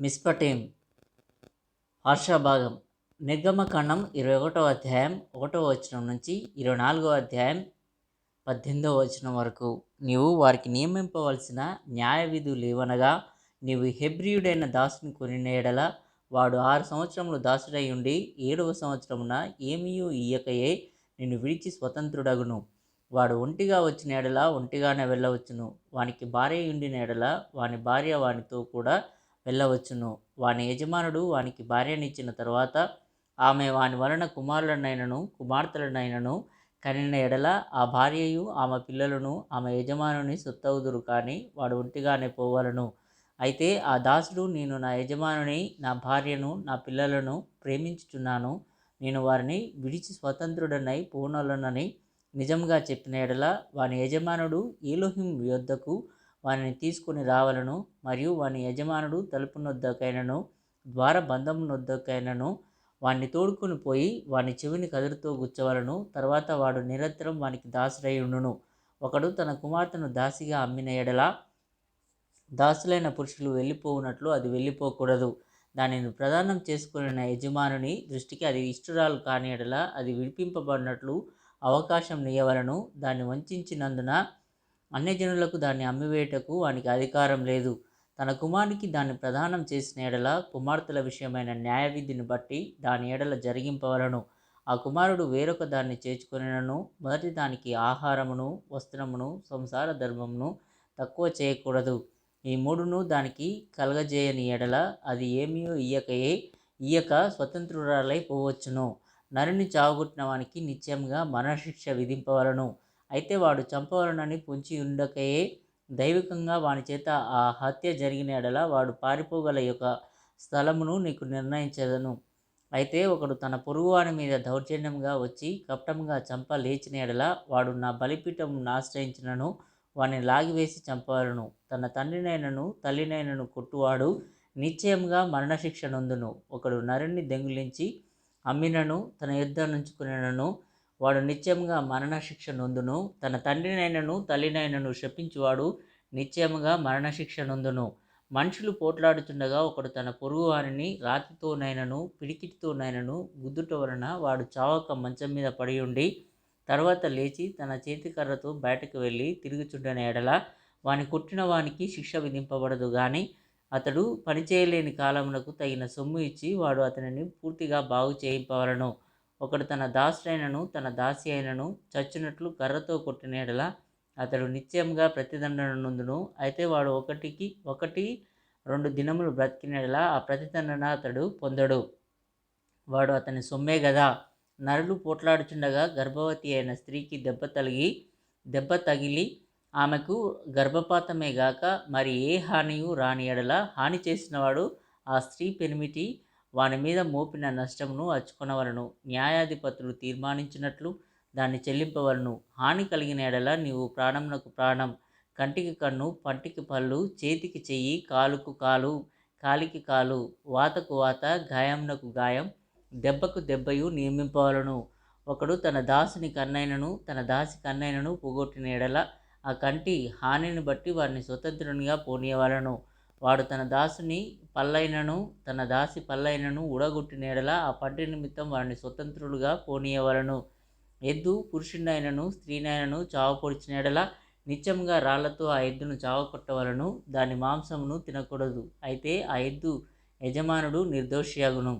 మిస్పటీం హర్షభాగం నిర్గమకాండం ఇరవై ఒకటో అధ్యాయం ఒకటో వచనం నుంచి ఇరవై నాలుగో అధ్యాయం పద్దెనిమిదో వచనం వరకు. నీవు వారికి నియమింపవలసిన న్యాయ విధులు ఏవనగా నీవు హెబ్రియుడైన దాసుని కొనిన వాడు ఆరు సంవత్సరములు దాసుడై ఉండి ఏడవ సంవత్సరమున ఏమీయూ ఇయ్యకయే నిన్ను విడిచి స్వతంత్రుడగును. వాడు ఒంటిగా వచ్చిన ఎడల ఒంటిగానే వెళ్ళవచ్చును. వానికి భార్య ఉండిన ఎడల వాని భార్య వానితో కూడా వెళ్ళవచ్చును. వాని యజమానుడు వానికి భార్యనిచ్చిన తరువాత ఆమె వాని వలన కుమారులనైనను కుమార్తెలనైనను కనిన ఎడల ఆ భార్యయు ఆమె పిల్లలను ఆమె యజమానుని సొత్తవుదురు కానీ వాడు ఒంటిగానే పోవలను. అయితే ఆ దాసుడు నేను నా యజమానుని నా భార్యను నా పిల్లలను ప్రేమించుచున్నాను. నేను వారిని విడిచి స్వతంత్రుడనై పోనలనని నిజంగా చెప్పిన ఎడల వాని యజమానుడు ఏలోహిం యొద్దకు వానిని తీసుకుని రావలను మరియు వాని యజమానుడు తలుపు నొద్దకైనను ద్వార బంధము నొద్దకైనను వాణ్ణి తోడుకొని పోయి వాని చెవిని కదురుతో గుచ్చవలను. తర్వాత వాడు నిరంతరం వానికి దాసుడై ఒకడు తన కుమార్తెను దాసిగా అమ్మిన ఎడల దాసులైన పురుషులు వెళ్ళిపోవునట్లు అది వెళ్ళిపోకూడదు. దానిని ప్రదానం చేసుకున్న యజమానుని దృష్టికి అది ఇష్టరాలు కాని ఎడల అది విడిపింపబడినట్లు అవకాశం నీయవలను. దాన్ని వంచినందున అన్యజనులకు దాన్ని అమ్మివేయటకు వానికి అధికారం లేదు. తన కుమారునికి దాన్ని ప్రదానం చేసిన ఎడల కుమార్తెల విషయమైన న్యాయ విధిని బట్టి దాని ఎడల జరిగింపవలను. ఆ కుమారుడు వేరొక దాన్ని చేర్చుకొనినను. మొదటి దానికి ఆహారమును వస్త్రమును సంసార ధర్మమును తక్కువ చేయకూడదు. ఈ మూడును దానికి కలగజేయని ఎడల అది ఏమీ ఇయ్యకయే ఇయ్యక స్వతంత్రురాలై పోవచ్చును. నరుని చావుగుట్టిన వానికి నిత్యంగా మరణశిక్ష విధింపవలను. అయితే వాడు చంపవలనని పొంచి ఉండకయే దైవికంగా వాని చేత ఆ హత్య జరిగిన ఎడల వాడు పారిపోగల యొక్క స్థలమును నీకు నిర్ణయించదను. అయితే ఒకడు తన పొరుగువాని మీద దౌర్జన్యంగా వచ్చి కపటంగా చంప లేచిన ఎడల వాడు నా బలిపీఠం ఆశ్రయించినను వాడిని లాగివేసి చంపవలను తన తండ్రినైనను తల్లినైనను కొట్టువాడు నిశ్చయంగా మరణశిక్ష నొందును. ఒకడు నరుణ్ణి దెంగులించి అమ్మినను తన యుద్ధం నుంచుకునను వాడు నిత్యంగా మరణశిక్ష నొందును. తన తండ్రినైనను తల్లినైనను శపించువాడు నిత్యముగా మరణశిక్ష నొందును. మనుషులు పోట్లాడుతుండగా ఒకడు తన పొరుగు వారిని రాతితోనైనను పిడికిటితోనైనను గుద్దుట వలన వాడు చావక మంచం మీద పడి ఉండి తర్వాత లేచి తన చేతికర్రతో బయటకు వెళ్ళి తిరుగుచుండని ఎడల వాని కొట్టిన వానికి శిక్ష విధింపబడదు కానీ అతడు పనిచేయలేని కాలమునకు తగిన సొమ్ము ఇచ్చి వాడు అతనిని పూర్తిగా బాగు చేయింపవలను. ఒకడు తన దాసుడైనను తన దాసి అయినను చచ్చినట్లు కర్రతో కొట్టిన ఎడల అతడు నిత్యంగా ప్రతిదండన నందును అయితే వాడు ఒకటికి ఒకటి రెండు దినములు బ్రతికినడల ఆ ప్రతిదండన అతడు పొందడు. వాడు అతని సొమ్మే గదా. నరులు పోట్లాడుచుండగా గర్భవతి అయిన స్త్రీకి దెబ్బ తగిలి దెబ్బ తగిలి ఆమెకు గర్భపాతమే గాక మరి ఏ హానియు రాని ఎడల హాని చేసినవాడు ఆ స్త్రీ పెనిమిటి వాని మీద మోపిన నష్టమును అచ్చుకొనవలను న్యాయాధిపతులు తీర్మానించినట్లు దాన్ని చెల్లింపవలను. హాని కలిగిన ఎడల నీవు ప్రాణమునకు ప్రాణం. కంటికి కన్ను పంటికి పళ్ళు చేతికి చెయ్యి కాలుకు కాలు కాలికి కాలు వాతకు వాత గాయమునకు గాయం దెబ్బకు దెబ్బయు నియమింపవలను. ఒకడు తన దాసుని కన్నైనను తన దాసి కన్నైనను పోగొట్టిన ఎడల ఆ కంటి హానిని బట్టి వారిని స్వతంత్రునిగా పోనీయవలను. వాడు తన దాసుని పల్లైనను తన దాసి పల్లైనను ఉడగొట్టిన ఎడల ఆ పంటి నిమిత్తం వారిని స్వతంత్రులుగా పోనీయవలను. ఎద్దు పురుషునైనను స్త్రీనైనను చావ పొడిచిన ఎడల నిత్యంగా రాళ్ళతో ఆ ఎద్దును చావకొట్టవలను దాని మాంసమును తినకూడదు. అయితే ఆ ఎద్దు యజమానుడు నిర్దోషియాగును.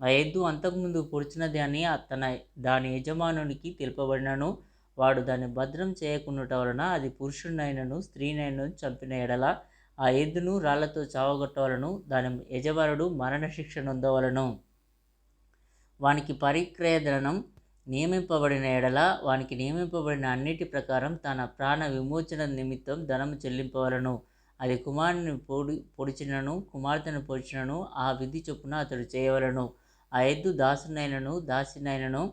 ఆ ఎద్దు అంతకుముందు పొడిచినది అని తన దాని యజమానునికి తెలుపబడినను. వాడు దాన్ని భద్రం చేయకున్నట వలన అది పురుషుడినైనను స్త్రీనైనను చంపిన ఎడల ఆ ఎద్దును రాళ్ళతో చావగొట్టవలను దాని యజమానుడు మరణశిక్ష నొందవలను. వానికి పరిక్రయధనం నియమింపబడిన ఎడల వానికి నియమింపబడిన అన్నిటి ప్రకారం తన ప్రాణ విమోచన నిమిత్తం ధనము చెల్లింపవలను. అది కుమారుని పొడి పొడిచినను కుమార్తెను పొడిచినను ఆ విధి చొప్పున అతడు చేయవలను. ఆ ఎద్దు దాసునైనను దాసినైనను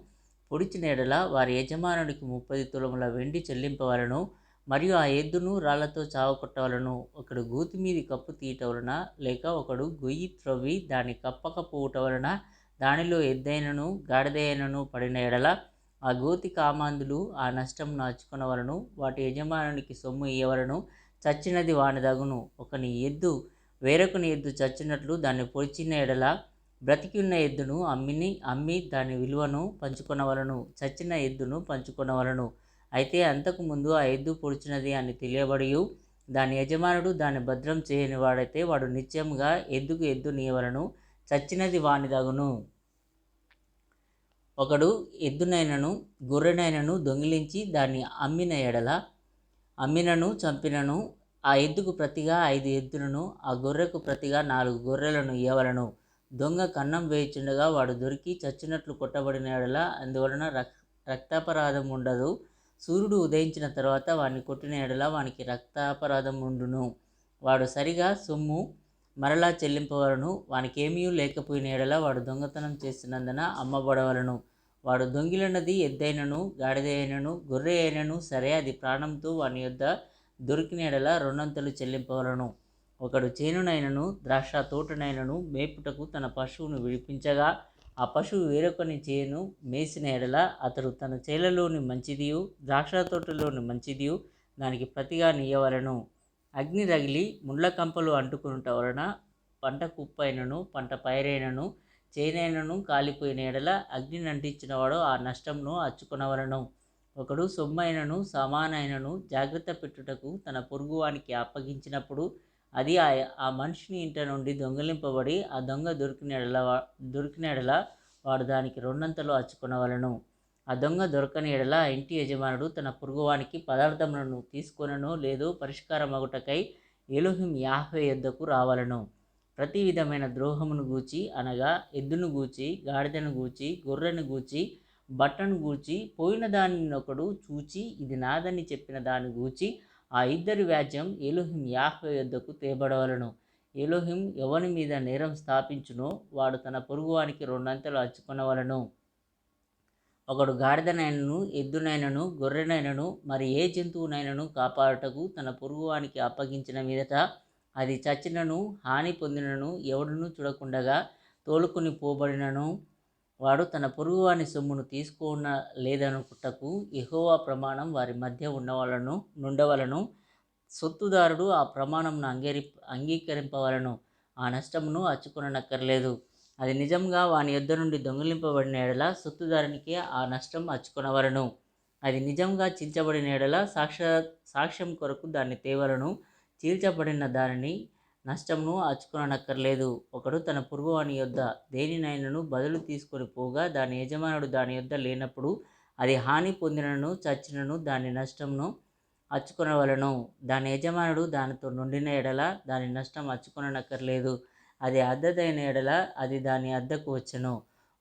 పొడిచిన ఎడల వారి యజమానుడికి ముప్పది తులముల వెండి చెల్లింపవలను. మరియు ఆ ఎద్దును రాళ్ళతో చావకొట్టవలను. ఒకడు గూతి మీది కప్పు తీయట వలన లేక ఒకడు గొయ్యి త్రవ్వి దాన్ని కప్పకపోవట వలన దానిలో ఎద్దైనను గాడిదైనను పడిన ఎడల ఆ గోతి కామాంధులు ఆ నష్టం నాచుకునవలను. వాటి యజమానునికి సొమ్ము ఇయ్యవలను. చచ్చినది వాని దగును. ఒకని ఎద్దు వేరొకని ఎద్దు చచ్చినట్లు దాన్ని పొడిచిన ఎడల బ్రతికి ఉన్న ఎద్దును అమ్మిని అమ్మి దాని విలువను పంచుకొనవలను. చచ్చిన ఎద్దును పంచుకొనవలను. అయితే అంతకుముందు ఆ ఎద్దు పొడిచినది అని తెలియబడియు. దాని యజమానుడు దాన్ని భద్రం చేయని వాడైతే వాడు నిత్యంగా ఎద్దుకు ఎద్దు నీవలను చచ్చినది వానిదగును ఒకడు ఎద్దునైనను గొర్రెనైనను దొంగిలించి దాన్ని అమ్మిన ఎడల అమ్మినను చంపినను ఆ ఎద్దుకు ప్రతిగా ఐదు ఎద్దులను ఆ గొర్రెకు ప్రతిగా నాలుగు గొర్రెలను ఇవ్వవలను దొంగ కన్నం వేయుచుండగా వాడు దొరికి చచ్చినట్లు కొట్టబడిన ఎడల అందువలన రక్ రక్తాపరాధం ఉండదు. సూర్యుడు ఉదయించిన తర్వాత వాడిని కొట్టిన ఎడల వానికి రక్తాపరాధం ఉండును. వాడు సరిగా సొమ్ము మరలా చెల్లింపవలను వానికేమీ లేకపోయిన ఎడల వాడు దొంగతనం చేసినందున అమ్మబడవలను వాడు దొంగిలినది ఎద్దైనను గాడిద అయినను గొర్రె అయినను సరే అది ప్రాణంతో వాని యొద్ద దొరికిన ఎడల రెండంతలు చెల్లింపవలను. ఒకడు చేనునైనను ద్రాక్ష తోటనైనను మేపుటకు తన పశువును విడిపించగా ఆ పశువు వేరొకని చేను మేసిన ఎడల అతడు తన చేలలోని మంచిదియు ద్రాక్ష తోటలోని మంచిదియు దానికి ప్రతిగా నీయవలను. అగ్ని రగిలి ముళ్ళ కంపలు అంటుకునుట వలన పంట కుప్పైనను పంట పైరైనను చేనైనను కాలిపోయిన ఎడల అగ్నిని అంటించినవాడు ఆ నష్టంను అచ్చుకునవలను. ఒకడు సొమ్మైనను సమానైనను జాగ్రత్త పెట్టుటకు తన పొరుగువానికి అప్పగించినప్పుడు అది ఆ ఆ మనిషిని ఇంట నుండి దొంగిలింపబడి ఆ దొంగ దొరికిన ఎడల దొరికిన ఎడల వాడు దానికి రెండంతలు అచ్చుకునవలను. ఆ దొంగ దొరకని ఎడల ఆ ఇంటి యజమానుడు తన పురుగువానికి పదార్థములను తీసుకొనను లేదు పరిష్కారం అగుటకై ఎలుహిం యాహ్వే యొద్దకు రావలను. ప్రతి విధమైన ద్రోహమును గూచి అనగా ఎద్దును గూచి గాడిదను గూచి గొర్రెను గూచి బట్టను గూచి పోయిన దానిని ఒకడు చూచి ఇది నాదని చెప్పిన దాని గూచి ఆ ఇద్దరి వ్యాజ్యం ఎలోహిం యాహ్వే యొద్దకు తేబడవలను. ఎలోహిం ఎవని మీద నేరం స్థాపించునో వాడు తన పొరుగువానికి రెండంతలు అచ్చుకొనవలను ఒకడు గాడిదనైనను ఎద్దునైనను గొర్రెనైనను మరి ఏ జంతువునైనను కాపాడుటకు తన పొరుగువానికి అప్పగించిన మీదట అది చచ్చినను హాని పొందినను ఎవడును చూడకుండగా తోలుకొని పోబడినను. వాడు తన పొరుగువాని సొమ్మును తీసుకున్న లేదనుకుటకు ఎహోవా ప్రమాణం వారి మధ్య ఉన్నవాళ్ళను నుండవలను. సొత్తుదారుడు ఆ ప్రమాణంను అంగీరి అంగీకరింపవలను. ఆ నష్టమును అచ్చుకొననక్కర్లేదు. అది నిజంగా వాని యొద్ద నుండి దొంగిలింపబడిన ఎడల సొత్తుదారునికి ఆ నష్టం అచ్చుకొనవలను. అది నిజంగా చీల్చబడిన ఎడల సాక్ష సాక్ష్యం కొరకు దాన్ని తేవలను చీల్చబడిన దానిని నష్టమును అచ్చుకొనక్కర్లేదు ఒకడు తన పొరుగువాని యొద్ద దేనినైనను బదులు తీసుకొని పోగా దాని యజమానుడు దాని యొద్ద లేనప్పుడు అది హాని పొందినను చచ్చినను దాని నష్టమును అచ్చుకొనవలను దాని యజమానుడు దానితో నుండిన ఎడల దాని నష్టం అచ్చుకొననక్కర్లేదు అది అద్దదైన ఎడల అది దాని అద్దకు వచ్చను.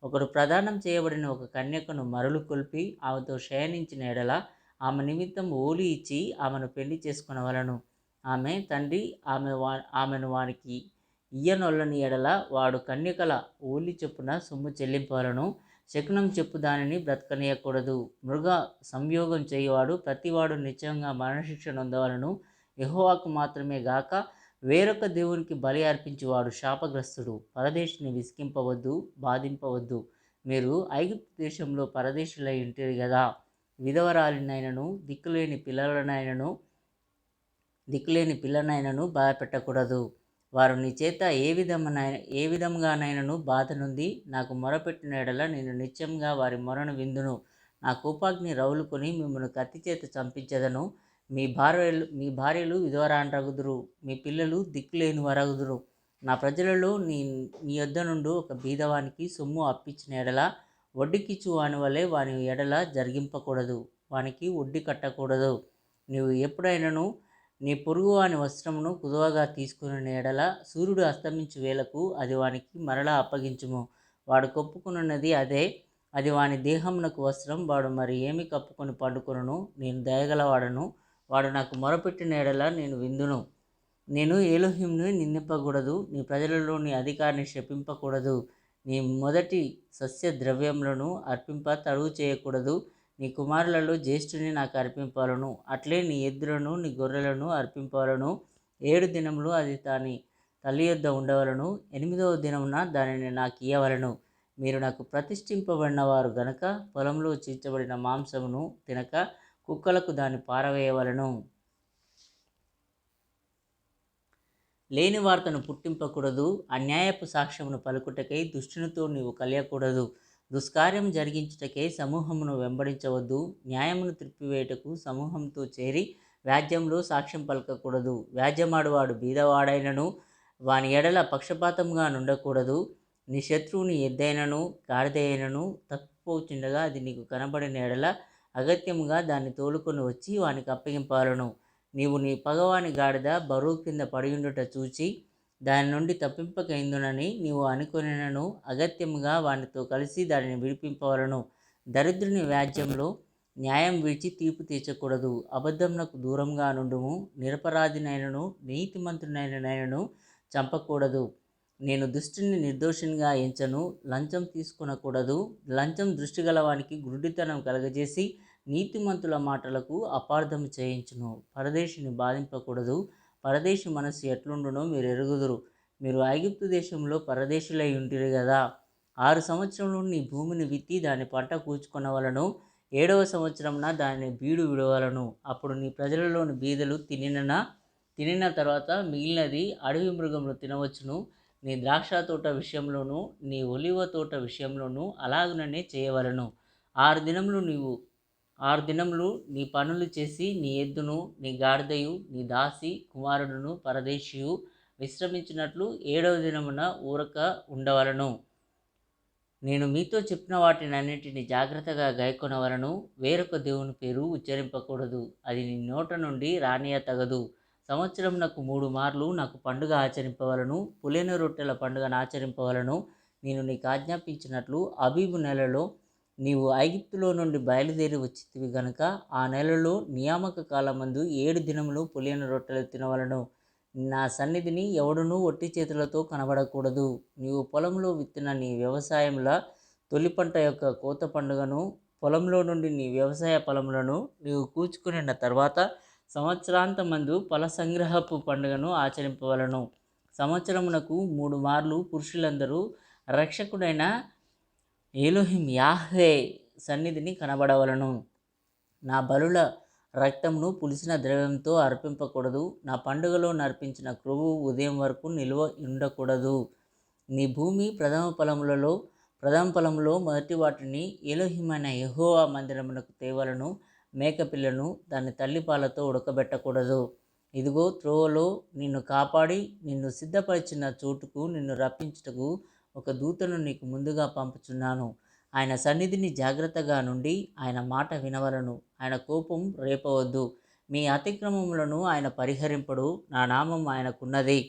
ఒకడు ప్రదానం చేయబడిన ఒక కన్యకను మరలు కొల్పి ఆమెతో శయనించిన ఎడల ఆమె నిమిత్తం ఓలి ఇచ్చి ఆమెను పెళ్ళి చేసుకునవలను. ఆమె తండ్రి ఆమె వా ఆమెను వానికి ఇయ్యనొల్లని ఎడల వాడు కన్యకల ఓలి చొప్పున సొమ్ము చెల్లింపాలను. శకునం చెప్పు దానిని బ్రతకనీయకూడదు. మృగ సంయోగం చేయవాడు ప్రతివాడు నిత్యంగా మరణశిక్ష నొందవలను. ఎహోవాకు మాత్రమే గాక వేరొక దేవునికి బలి అర్పించేవాడు శాపగ్రస్తుడు. పరదేశిని విసికింపవద్దు బాధింపవద్దు. మీరు ఐగుప్తు దేశంలో పరదేశులై ఉంటారు కదా విధవరాలినైనను దిక్కులేని పిల్లలనైనను దిక్కులేని పిల్లనైనను బాధపెట్టకూడదు వారు నీ చేత ఏ విధమునైన ఏ విధంగానైనను బాధ నుండి నాకు మొరపెట్టిన ఎడల నేను నిత్యంగా వారి మొరను విందును. నా కోపాగ్ని రౌలుకొని మిమ్మల్ని కత్తి చేత చంపించదను. మీ భార్యలు మీ భార్యలు విధవరాండ్రగుదురు. మీ పిల్లలు దిక్కులేని వరగుదురు. నా ప్రజలలో నీ నీ యొద్ద నుండి ఒక బీదవానికి సొమ్ము అప్పించిన ఎడల వడ్డీకిచ్చు వాని వలె వాని ఎడల జరిగింపకూడదు. వానికి వడ్డీ కట్టకూడదు. నీవు ఎప్పుడైనాను నీ పొరుగు వాని వస్త్రమును కుదువగా తీసుకుని ఎడల సూర్యుడు అస్తమించు వేళకు అది వానికి మరలా అప్పగించుము. వాడు కప్పుకున్నది అదే. అది వాని దేహమునకు వస్త్రం. వాడు మరి ఏమి కప్పుకొని పండుకొనును? నేను దయగలవాడను. వాడు నాకు మొరపెట్టిన ఎడల నేను విందును. నేను ఏలోహింను నిందింపకూడదు. నీ ప్రజలలో నీ అధికారిని శపింపకూడదు. నీ మొదటి సస్య ద్రవ్యములను అర్పింప తడువు చేయకూడదు. నీ కుమారులలో జ్యేష్ఠుని నాకు అర్పింపాలను అట్లే నీ ఎద్దులను నీ గొర్రెలను అర్పింపాలను ఏడు దినములు అది దాని తల్లి యొద్ద ఉండవలను. ఎనిమిదవ దినమున దానిని నాకు ఇయ్యవలను. మీరు నాకు ప్రతిష్ఠింపబడిన వారు గనక పొలంలో చీల్చబడిన మాంసమును తినక కుక్కలకు దాన్ని పారవేయవలను. లేని వార్తను పుట్టింపకూడదు. అన్యాయపు సాక్ష్యమును పలుకుటకై దుష్టునితో నీవు కలియకూడదు. దుష్కార్యం జరిగించుటకే సమూహమును వెంబడించవద్దు. న్యాయమును త్రిప్పివేటకు సమూహంతో చేరి వ్యాజ్యంలో సాక్ష్యం పలకకూడదు. వ్యాజ్యమాడువాడు బీదవాడైనను వాని ఎడల పక్షపాతంగా నుండకూడదు. నీ శత్రువుని ఎద్దైనను గాడిదైనను తప్పిపోచుండగా అది నీకు కనబడిన ఎడల అగత్యముగా దాన్ని తోలుకొని వచ్చి వానికి అప్పగింపాలను. నీవు నీ పగవాని గాడిద బరువు కింద పడియుండుట చూచి దాని నుండి తప్పింపకైందునని నీవు అనుకునినను. అగత్యముగా వానితో కలిసి దానిని విడిపింపవలను. దరిద్రుని వ్యాజ్యంలో న్యాయం విడిచి తీర్పు తీర్చకూడదు. అబద్ధమునకు దూరంగా నుండుము. నిరపరాధినైనను నీతిమంతునైనను చంపకూడదు. నేను దృష్టిని నిర్దోషినిగా ఎంచను. లంచం తీసుకొనకూడదు. లంచం దృష్టి గలవానికి గురుడితనం కలగజేసి నీతిమంతుల మాటలకు అపార్థం చేయించును. పరదేశిని బాధింపకూడదు. పరదేశి మనస్సు ఎట్లుండునో మీరు ఎరుగుదురు. మీరు ఐగుప్తు దేశంలో పరదేశులై ఉంటిరి కదా ఆరు సంవత్సరంలో నీ భూమిని విత్తి దాని పంట కూర్చుకొనవలను ఏడవ సంవత్సరంన దాని బీడు విడవలను. అప్పుడు నీ ప్రజలలోని బీదలు తినిన తినిన తర్వాత మిగిలినది అడవి మృగములు తినవచ్చును. నీ ద్రాక్ష తోట విషయంలోనూ నీ ఒలివ తోట విషయంలోనూ అలాగుననే చేయవలను. ఆరు దినములు నీవు ఆరు దినములు నీ పనులు చేసి నీ ఎద్దును నీ గాడిదయు నీ దాసి కుమారుడును పరదేశియు విశ్రమించినట్లు ఏడవ దినమున ఊరక ఉండవలను. నేను మీతో చెప్పిన వాటినన్నింటిని జాగ్రత్తగా గాయకొనవలను. వేరొక దేవుని పేరు ఉచ్చరింపకూడదు. అది నీ నోట నుండి రానియ తగదు సంవత్సరం నాకు మూడు మార్లు నాకు పండుగ ఆచరింపవలను. పులిన రొట్టెల పండుగను ఆచరింపవలను. నేను నీకు ఆజ్ఞాపించినట్లు అబీబు నెలలో నీవు ఐగిప్తులో నుండి బయలుదేరి వచ్చితివి గనుక ఆ నెలలో నియామక కాలమందు ఏడు దినములు పులియన రొట్టెలు తినవలను. నా సన్నిధిని ఎవడునూ ఒట్టి చేతులతో కనబడకూడదు. నీవు పొలంలో విత్తిన నీ వ్యవసాయంలో తొలి పంట యొక్క కోత పండుగను పొలంలో నుండి నీ వ్యవసాయ పొలములను నీవు కూర్చుకునిన తర్వాత సంవత్సరాంతమందు ఫల సంగ్రహపు పండుగను ఆచరింపవలను. సంవత్సరమునకు మూడు మార్లు పురుషులందరూ రక్షకుడైన ఏలోహిం యాహ్వే సన్నిధిని కనబడవలను. నా బలుల రక్తంను పులిసిన ద్రవ్యంతో అర్పింపకూడదు. నా పండుగలో నర్పించిన క్రొవ్వు ఉదయం వరకు నిల్వ ఉండకూడదు. నీ భూమి ప్రథమ ఫలములలో ప్రథమ ఫలంలో మొదటి వాటిని ఏలోహిమైన యహోవా మందిరమునకు తేవలను మేకపిల్లను దాని తల్లిపాలతో ఉడకబెట్టకూడదు. ఇదిగో త్రోవలో నిన్ను కాపాడి నిన్ను సిద్ధపరిచిన చోటుకు నిన్ను రప్పించుటకు ఒక దూతను నీకు ముందుగా పంపుచున్నాను. ఆయన సన్నిధిని జాగ్రత్తగా నుండి ఆయన మాట వినవలను. ఆయన కోపం రేపవద్దు. మీ అతిక్రమములను ఆయన పరిహరింపడు. నా నామం ఆయనకున్నది.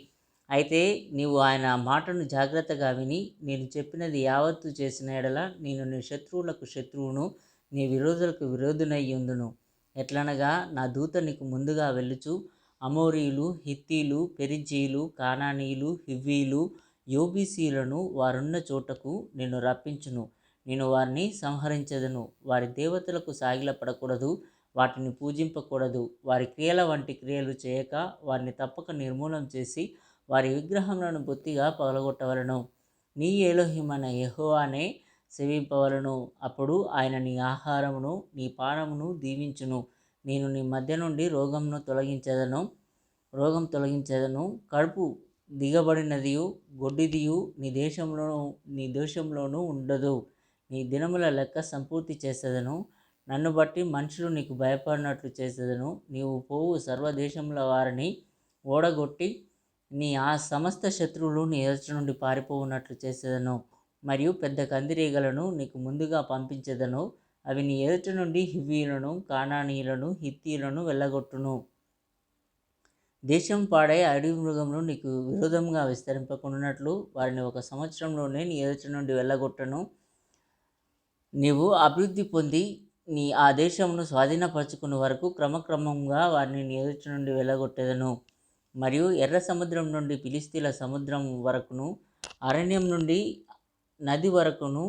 అయితే నీవు ఆయన మాటను జాగ్రత్తగా విని నేను చెప్పినది యావత్తు చేసిన ఎడల నేను నీ శత్రువులకు శత్రువును నీ విరోధులకు విరోధునయ్యుందును ఎట్లనగా నా దూత నీకు ముందుగా వెళ్ళుచు అమోరీలు హిత్తీలు పెరిజీలు కానానీయులు హివ్వీలు యూబీసీలను వారున్న చోటకు నేను రప్పించును. నేను వారిని సంహరించదును. వారి దేవతలకు సాగిలపడకూడదు. వాటిని పూజింపకూడదు. వారి క్రియల వంటి క్రియలు చేయక వారిని తప్పక నిర్మూలం చేసి వారి విగ్రహములను బొత్తిగా పగలగొట్టవలను. నీ ఏలోహిమైన యహోవానే సేవింపవలను. అప్పుడు ఆయన నీ ఆహారమును నీ పానమును దీవించును. నేను నీ మధ్య నుండి రోగమును తొలగించదను. రోగం తొలగించదను. కడుపు దిగబడినదియు గొడ్డిదియు నీ దేశంలోను నీ దేశంలోనూ ఉండదు. నీ దినముల లెక్క సంపూర్తి చేసేదను. నన్ను బట్టి మనుషులు నీకు భయపడినట్లు చేసేదను. నీవు పోవు సర్వదేశముల వారిని ఓడగొట్టి నీ ఆ సమస్త శత్రువులు నీ ఎదుట నుండి పారిపోవున్నట్లు చేసేదను. మరియు పెద్ద కందిరీగలను నీకు ముందుగా పంపించేదను. అవి నీ ఎదుట నుండి హివీలను కానానీయులను హిత్తీలను వెళ్ళగొట్టును. దేశం పాడై అడవి మృగంలో నీకు విరోధంగా విస్తరింపకున్నట్లు వారిని ఒక సంవత్సరంలోనే నీ ఎదుట నుండి వెళ్ళగొట్టను? నీవు అభివృద్ధి పొంది నీ ఆ దేశమును స్వాధీనపరచుకున్న వరకు క్రమక్రమంగా వారిని నీ ఎదుట నుండి వెళ్ళగొట్టేదను. మరియు ఎర్ర సముద్రం నుండి పిలిస్తీల సముద్రం వరకును అరణ్యం నుండి నది వరకును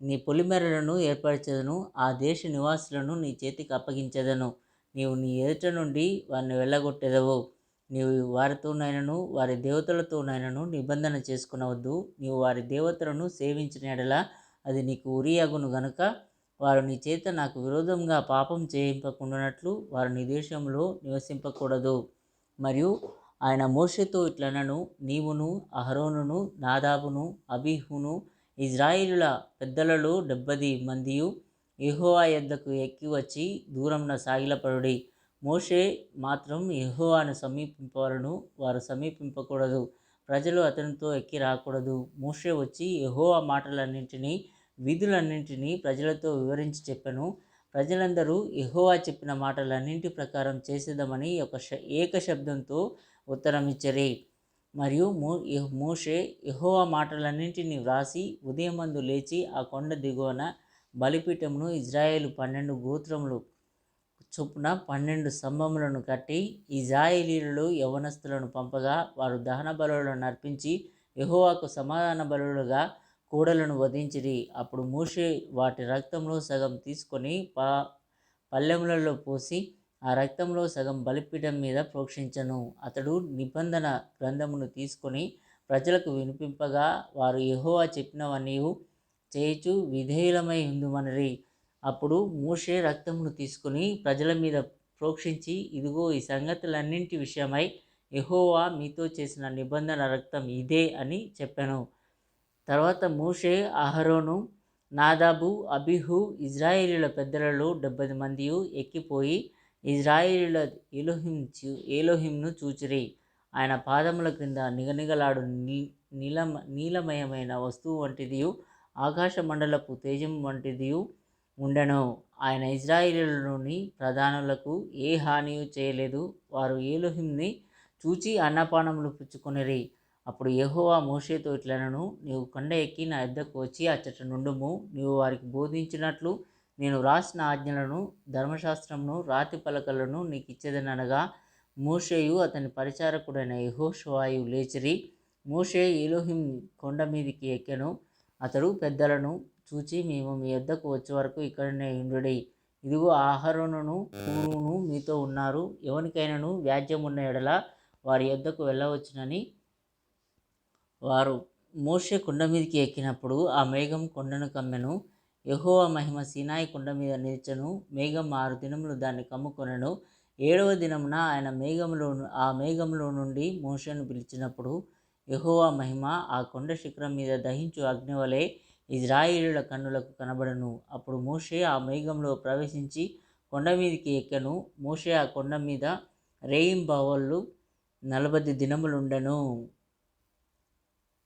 నీ పొలిమెరలను ఏర్పరచెదను. ఆ దేశ నివాసులను నీ చేతికి అప్పగించెదను. నీవు నీ ఎదుట నుండి వారిని వెళ్ళగొట్టెదవు? నీవు వారితోనైనను వారి దేవతలతోనైనను నిబంధన చేసుకునవద్దు. నీవు వారి దేవతలను సేవించిన ఎడల అది నీకు ఉరియగును గనుక వారు నీ చేత నాకు విరోధంగా పాపం చేయింపకుండానట్లు వారు నీ దేశంలో నివసింపకూడదు. మరియు ఆయన మోషతో ఇట్లనను నీవును అహరోనును నాదాబును అబీహును ఇజ్రాయిలుల పెద్దలలో డెబ్బది మందియు యెహోవా యొద్దకు ఎక్కి వచ్చి దూరంన సాగిలపడుడి. మోషే మాత్రం యహోవాను సమీపింపవలను వారు సమీపింపకూడదు. ప్రజలు అతనితో ఎక్కి రాకూడదు. మోషే వచ్చి యహోవా మాటలన్నింటినీ విధులన్నింటినీ ప్రజలతో వివరించి చెప్పెను. ప్రజలందరూ యహోవా చెప్పిన మాటలన్నింటి ప్రకారం చేసేదమని ఒక శ ఏక శబ్దంతో ఉత్తరమిచ్చరి. మరియు మో మోషే యహోవా మాటలన్నింటినీ వ్రాసి ఉదయమందు లేచి ఆ కొండ దిగువన బలిపీఠమును ఇజ్రాయేలు పన్నెండు గోత్రములు చొప్పున పన్నెండు స్తంభములను కట్టి ఇజాయిలీలు యవనస్తులను పంపగా వారు దహన బలులను అర్పించి యహోవాకు సమాధాన బలులుగా కూడలను వధించిరి. అప్పుడు మూషే వాటి రక్తంలో సగం తీసుకొని ప పల్లెములలో పోసి ఆ రక్తంలో సగం బలిపీఠం మీద ప్రోక్షించను. అతడు నిబంధన గ్రంథమును తీసుకొని ప్రజలకు వినిపింపగా వారు యహోవా చెప్పినవన్నీ చేయుచు విధేయులమై ఉందుమనిరి. అప్పుడు మూషే రక్తమును తీసుకొని ప్రజల మీద ప్రోక్షించి ఇదిగో ఈ సంగతులన్నింటి విషయమై ఎహోవా మీతో చేసిన నిబంధన రక్తం ఇదే అని చెప్పాను. తర్వాత మూషే అహరోను నాదాబు అబిహు ఇజ్రాయేలీల పెద్దలలో డెబ్బై మంది ఎక్కిపోయి ఇజ్రాయేలీల ఎలోహిం చూ ఏలోహింను చూచిరి. ఆయన పాదముల క్రింద నిగనిగలాడు నీ నీలమ నీలమయమైన వస్తువు వంటిదియు ఆకాశ మండలపు తేజం వంటిదియు ఉండెను. ఆయన ఇజ్రాయేలీలోని ప్రధానులకు ఏ హానియు చేయలేదు. వారు ఏలోహింని చూచి అన్నపానములు పుచ్చుకొనిరి. అప్పుడు యహోవా మోషేతో ఇట్లనను నీవు కొండ ఎక్కి నా ఇద్దకు వచ్చి అచ్చట నుండుము. నీవు వారికి బోధించినట్లు నేను రాసిన ఆజ్ఞలను ధర్మశాస్త్రమును రాతి పలకలను నీకు ఇచ్చేదనగా మోషేయు అతని పరిచారకుడైన యెహోషువాయు లేచిరి. మోషే ఏలోహిం కొండ మీదికి ఎక్కెను. అతడు పెద్దలను చూచి మేము మీ వద్దకు వచ్చే వరకు ఇక్కడనే ఉండుడి. ఇదిగో ఆహరణను కూరును మీతో ఉన్నారు. ఎవరికైనాను వ్యాజ్యం ఉన్న ఎడల వారి యొద్దకు వెళ్ళవచ్చునని వారు మోషే కొండ మీదకి ఎక్కినప్పుడు ఆ మేఘం కొండను కమ్మెను. యెహోవా మహిమ సీనాయి కొండ మీద నిలిచెను. మేఘం ఆరు దినములు దాన్ని కమ్ముకొనెను. ఏడవ దినమున ఆయన మేఘంలో ఆ మేఘంలో నుండి మోషను పిలిచినప్పుడు యహోవా మహిమ ఆ కొండ శిఖరం మీద దహించు అగ్నివలే ఇజ్రాయిలుల కన్నులకు కనబడను. అప్పుడు మోషే ఆ మేఘంలో ప్రవేశించి కొండ మీదకి ఎక్కను. మోషే ఆ కొండ మీద రేయింబావళ్ళు నలభై దినములుండెను.